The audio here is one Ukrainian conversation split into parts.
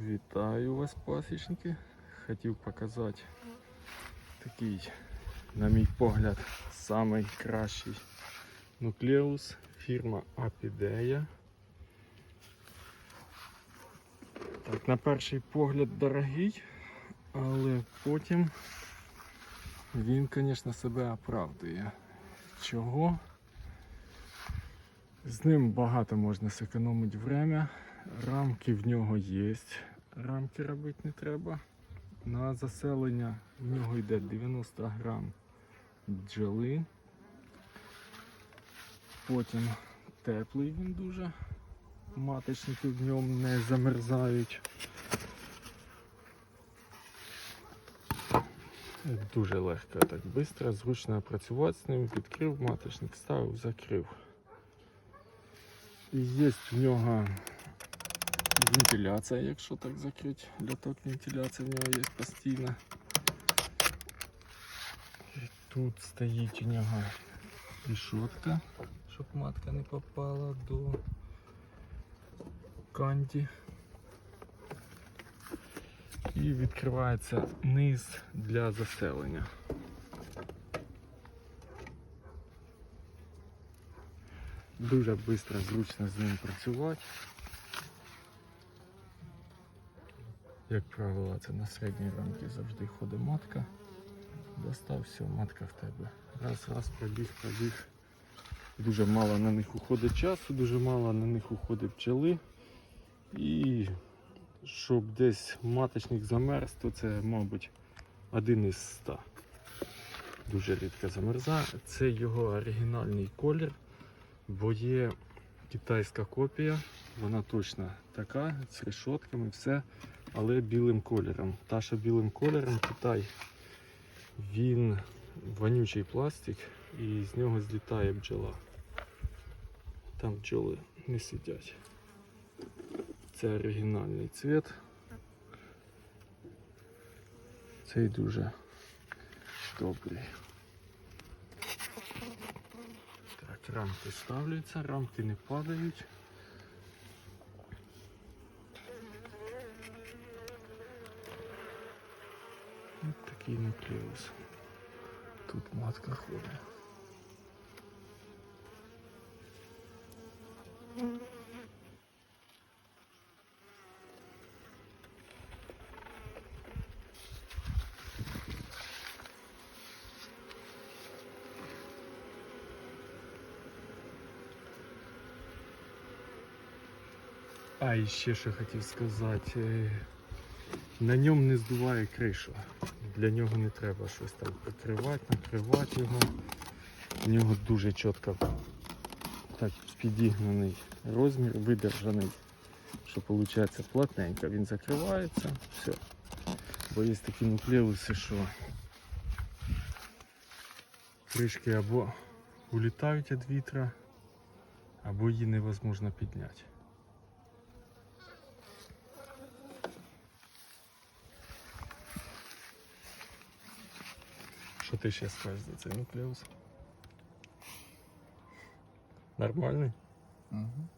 Вітаю вас, пасічники. Хотів показати такий, на мій погляд, самий кращий нуклеус фірма Апідея. Так, на перший погляд дорогий, але потім він, звісно, себе оправдує. Чого? З ним багато можна зекономити время. Рамки в нього є. Рамки робити не треба. На заселення в нього йде 90 грам бджоли. Потім теплий він дуже. Маточники в ньому не замерзають. Дуже легко, так швидко, зручно працювати з ним. Відкрив маточник, ставив, закрив. І є в нього вентиляція, якщо так закрити. Льоток вентиляція в нього є постійна. І тут стоїть у нього рішотка, щоб матка не попала до канді. І відкривається низ для заселення. Дуже швидко, зручно з ним працювати. Як правило, це на середній рамки завжди ходить матка. Достав, все, матка в тебе. Раз, раз, пробіг, пробіг. Дуже мало на них уходить часу, дуже мало на них уходить пчели. І щоб десь маточник замерз, то це, мабуть, один із ста. Дуже рідко замерзає. Це його оригінальний колір, бо є китайська копія, вона точно така, з решотками, все, але білим кольором. Та, що білим кольором Китай, він вонючий пластик і з нього злітає бджола. Там бджоли не сидять. Це оригінальний цвіт. Цей дуже добрий. Так, рамки ставляться, рамки не падають. Ось такий нуклеус. Тут матка ходить. А і ще що хотів сказати. На ньому не здуває кришу. Для нього не треба щось там прикривати, накривати його. У нього дуже чітко так підігнаний розмір, видержаний, що виходить плотненько. Він закривається, все. Бо є такі нуклеуси, що кришки або улітають від вітра, або її невозможно підняти. Що ти ще скажеш за цей нуклеус? Нормальний? Угу.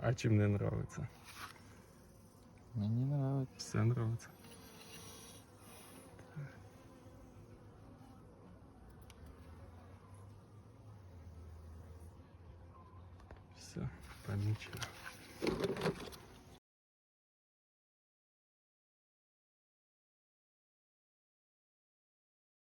А чим не нравиться? Мені нравится. Все нравится. Все, помічено.